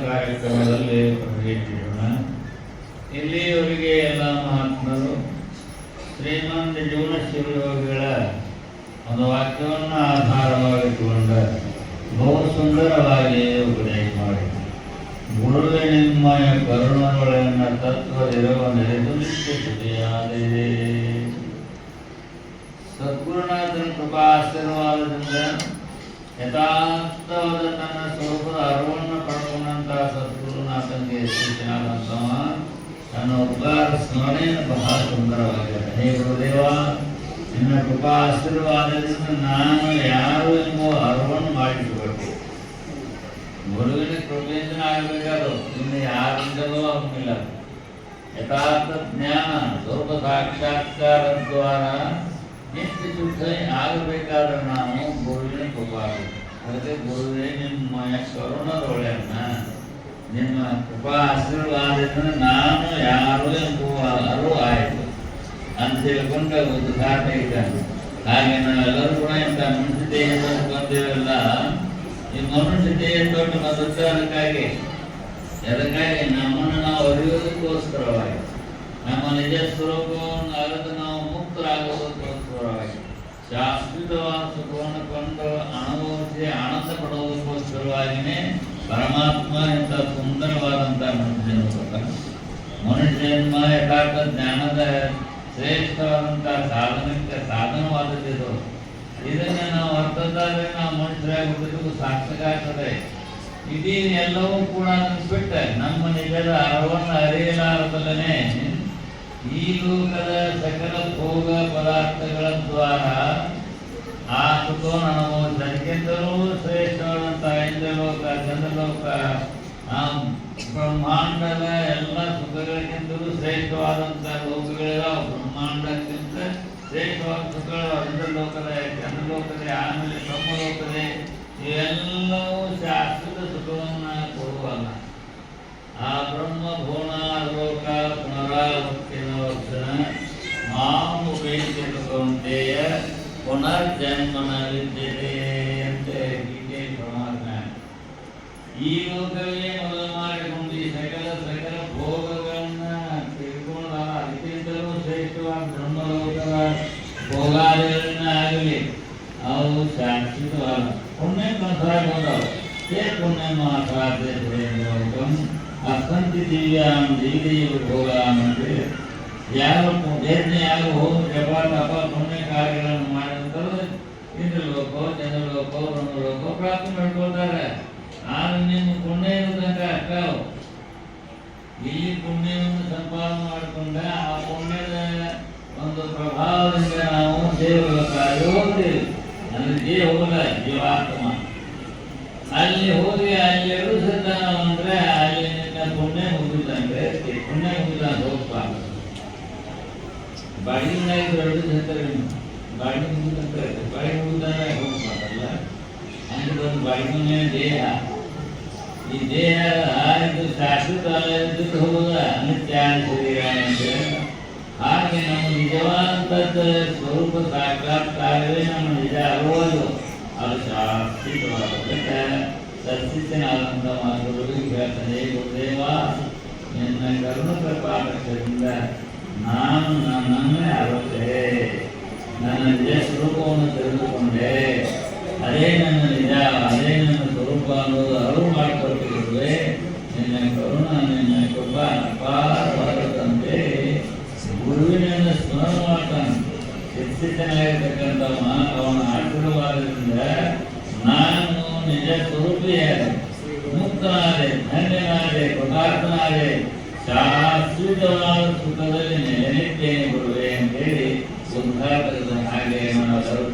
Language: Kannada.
ಕಾರ್ಯಕ್ರಮದಲ್ಲಿ ಪ್ರವೇಶಿಸೋಣ ಇಲ್ಲಿಯವರಿಗೆ ಎಲ್ಲ ಮಹಾತ್ಮರು ಶ್ರೀಮಂತ ಜೀವನ ಶಿವಯೋಗಿಗಳ ಒಂದು ವಾಕ್ಯವನ್ನು ಆಧಾರವಾಗಿಟ್ಟುಕೊಂಡ ಬಹು ಸುಂದರವಾಗಿ ಉಪದೇಶ ಮಾಡಿ ಗುರುವೆ ನಿಮ್ಮ ಕರುಣಗಳನ್ನ ತತ್ವದಿರುವ ನೆಲೆದು ನಿತ್ಯತೆಯಾದಿದೆ ಸದ್ಗುರುನಾಥನ ಕೃಪಾ ಆಶೀರ್ವಾದದಿಂದ ಯಥಾರ್ಥವಾದ ತನ್ನ ಸ್ವರೂಪದ ಅರಿವನ್ನು ಪಡ್ಕೊಂಡಂತ ಸದ್ಗುರುನಾಥನಿಗೆ ಶಿಷ್ಯನಾದಂತವ ತನ್ನ ಉದ್ಗಾರ ಸ್ಮರಣೆಯನ್ನು ಬಹಳ ಸುಂದರವಾಗಿದೆ ಹೇ ಗುರುದೇವ ನಿನ್ನ ಕೃಪಾ ಆಶೀರ್ವಾದದಿಂದ ನಾನು ಯಾರು ಎಂಬುವ ಅರಿವನ್ನು ಮಾಡಿಸಬೇಕು ಗುರುವಿನ ಕೃಪೆಯಿಂದ ಆಗಬೇಕಾದ್ರು ಇನ್ನು ಯಾರಿಂದಲೂ ಆಗಲಿಲ್ಲ ಯಥಾರ್ಥ ಜ್ಞಾನ ಸ್ವರೂಪ ಸಾಕ್ಷಾತ್ಕಾರ ದ್ವಾರ ನಿತ್ಯ ಶುದ್ಧ ಆಗಬೇಕಾದ್ರೆ ನಾವು ಗುರುವಿನ ಕೃಪಾಗು ಅದಕ್ಕೆ ಗುರುವೇ ನಿಮ್ಮ ಕರುಣದೊಳೆಯನ್ನ ನಿಮ್ಮ ಕೃಪಾ ಆಶೀರ್ವಾದದಿಂದ ನಾನು ಯಾರು ಎಂಬುವರು ಆಯಿತು. ಅಂತ ತಿಳ್ಕೊಂಡ ಒಂದು ಸಾಧ್ಯ ಇದ್ದಾನೆ ಹಾಗೆ ನಾವೆಲ್ಲರೂ ಕೂಡ ಇಂಥ ಮನುಷ್ಯ ದೇಹದಲ್ಲಿ ಬಂದೇವಲ್ಲ ಈ ಮನುಷ್ಯ ದೇಹ ದೊಡ್ಡ ಮದದ್ದು ಅದಕ್ಕಾಗಿ ಅದಕ್ಕಾಗಿ ನಮ್ಮನ್ನು ನಾವು ಅರಿಯೋದಕ್ಕೋಸ್ಕರವಾಗಿ ನಮ್ಮ ನಿಜ ಸ್ವರೂಪವನ್ನು ಅರಿದು ನಾವು ಮುಕ್ತರಾಗುವುದಕ್ಕೋಸ್ಕರವಾಗಿ ಶಾಶ್ವತವಾದ ಸುಖವನ್ನು ಕೊಂಡು ಅನುಭವಿಸಿ ಆನಂದ ಪಡುವುದಕ್ಕೋಸ್ಕರವಾಗಿಯೇ ಪರಮಾತ್ಮ ಇಂಥ ಸುಂದರವಾದಂಥ ಮನುಷ್ಯನ ಜನ್ಮ ಯಥಾರ್ಥ ಜ್ಞಾನದ ಶ್ರೇಷ್ಠವಾದಂಥ ಸಾಧನಕ್ಕೆ ಸಾಧನವಾದದ್ದು ಇದನ್ನು ನಾವು ಅರ್ಥದಾದ್ರೆ ನಾವು ಮನುಷ್ಯರಾಗಿ ಹುಟ್ಟಿದಕ್ಕೂ ಸಾರ್ಥಕ ಆಗ್ತದೆ ಇದೀ ಎಲ್ಲವೂ ಕೂಡ ಬಿಟ್ಟ ನಮ್ಮ ನಿಜದ ಅರವನ್ನು ಅರಿಯಲಾರದಲ್ಲೇ ಈ ಲೋಕದ ಸಕಲ ಭೋಗ ಪದಾರ್ಥಗಳ ದ್ವಾರ ಆ ನಾವು ಅನುಭವಿಸೋದಕ್ಕಿಂತಲೂ ಶ್ರೇಷ್ಠವಾದಂಥ ಇಂದ್ರಲೋಕ, ಚಂದ್ರಲೋಕ ಬ್ರಹ್ಮಾಂಡದ ಎಲ್ಲ ಸುಖಗಳಿಗಿಂತಲೂ ಶ್ರೇಷ್ಠವಾದಂಥ ಲೋಕಗಳಿದಾವೆ ಬ್ರಹ್ಮಾಂಡಕ್ಕಿಂತ ಶ್ರೇಷ್ಠವಾದ ಸುಖಗಳು ಇಂದ್ರಲೋಕದ, ಚಂದ್ರಲೋಕದ, ಆಮೇಲೆ ಬ್ರಹ್ಮಲೋಕದ, ಇವೆಲ್ಲವೂ ಶಾಶ್ವತ ಸುಖವನ್ನು ಕೊಡುವಲ್ಲ. ಆ ಬ್ರಹ್ಮ ಭುವನ ಮಾಮು ಬೇಯಿಸಿಕೊಂಡೆಯ ಪುನರ್ಜನ್ಮನ ವಿದ್ಯತೆ ಅಂತ ಗೀತೆ ಪರಮಾತ್ಮ ಈ ಲೋಕವೇ ಮೊದಲು ಮಾಡಿಕೊಂಡು ಈ ಸಕಲ ಸಕಲ ಭೋಗಗಳನ್ನ ತಿಳ್ಕೊಂಡ ಅದಕ್ಕಿಂತಲೂ ಶ್ರೇಷ್ಠವಾದ ಬ್ರಹ್ಮಲೋಕದ ಭೋಗಾದಿಗಳನ್ನ ಆಗಲಿ ಅವು ಶಾಶ್ವತವಾದ ಪುಣ್ಯ ಕನಸಾಗಿ ಹೋದವು ತೇ ಪುಣ್ಯ ಮಾತಾಡ್ದೆ ಲೋಕಂ ಅಸಂತಿ ದಿವ್ಯಾಂ ದಿವ್ಯೈವ ಭೋಗಾಂ ಅಂದ್ರೆ ಯಾವ ಯಜ್ಞ ಯಾವ ಹೋಮ ಜಪ ತಪ ಪುಣ್ಯ ಕಾರ್ಯಗಳನ್ನು ಮಾಡಿದಂಥವ್ರು ಇಂದ್ರಲೋಕೋ ಚಂದ್ರಲೋಕೋ ಬ್ರಹ್ಮಲೋಕೋ ಪ್ರಾಪ್ತಿ ಮಾಡ್ಕೊಳ್ತಾರೆ. ಆದ್ರೆ ನಿಮ್ಮ ಪುಣ್ಯ ಇರತಕ್ಕ ಅಕ್ಕಾವು ಇಲ್ಲಿ ಪುಣ್ಯವನ್ನು ಸಂಪಾದನೆ ಮಾಡಿಕೊಂಡ ಆ ಪುಣ್ಯದ ಒಂದು ಪ್ರಭಾವದಿಂದ ನಾವು ದೇವಲೋಕಾಗಿ ಹೋಗ್ತೀವಿ. ಅಲ್ಲಿ ದೇ ಹೋಗಲ್ಲ, ಜೀವಾತ್ಮ. ಅಲ್ಲಿ ಹೋಗಿ ಅಲ್ಲಿ ಎರಡು ಸತ ಅಂದ್ರೆ ಬಾಡಿನಾಗಿ ಎರಡು ಸತ್ತ ಬಾಡಿ ಮುಗಿದಂತೆ ಬಾಡಿ ಮುಗಿದಾನೆ ಹೋಗ್ಬಾರ್ದಲ್ಲ ಅಂದ್ರೆ ಒಂದು ಬಾಡಿನ ದೇಹ ಈ ದೇಹ ಇದು ಶಾಶ್ವತ ಇದ್ದು ಹೋಗುದ ಅನಿತ್ಯ ಶರೀರ ಅಂತ ಹಾಗೆ ನಮ್ಮ ನಿಜವಾದಂಥದ್ದು ಸ್ವರೂಪ ಸಾಕ್ಷಾತ್ಕಾರವೇ ನಮ್ಮ ನಿಜ ಅರಿವುದು ಅದು ಶಾಶ್ವತವಾದಕ್ಕೆ ಸತ್ಸಿದ್ಧನಾದಂಥ ಮಾತುಗಳು ಹೇಳ್ತಾನೆ ಗುರುದೇವ ನಿನ್ನ ಕರುಣ ಕೃಪಾಕರಿಂದ ನಾನು ನನ್ನನ್ನೇ ಅರಿತೆ ನನ್ನ ನಿಜ ಸ್ವರೂಪವನ್ನು ತಿಳಿದುಕೊಂಡೆ ಅದೇ ನನ್ನ ನಿಜ ಅದೇ ನನ್ನ ಸ್ವರೂಪ ಅನ್ನೋದು ಅರಿವು ಮಾಡಿಕೊಟ್ಟಿರುವೆ ನಿನ್ನ ಕರುಣ ನಿನ್ನ ಕೃಪಾ ಅಪಾರವಾದಂತೆ ಗುರುವಿನನ್ನು ಸ್ಮರಣ ಮಾಡ್ತಾನೆ ಶಿಕ್ಷಿತನಾಗಿರ್ತಕ್ಕಂಥವ ಅವನ ಆಶೀರ್ವಾದದಿಂದ ನಾನು ನಿಜ ಸ್ವರೂಪಿಯಾದೆ ಮುಕ್ತನಾದೆ ಧನ್ಯನಾದೆ ಕೃತಾರ್ಥನಾದೆ ಶಾಶ್ವತವಾದ ಸುಖದಲ್ಲಿ ನೆನೆಯುತ್ತೇನೆ ಗುರುವೆ ಅಂತೇಳಿ ಸುಂದರ ಹಾಗೆ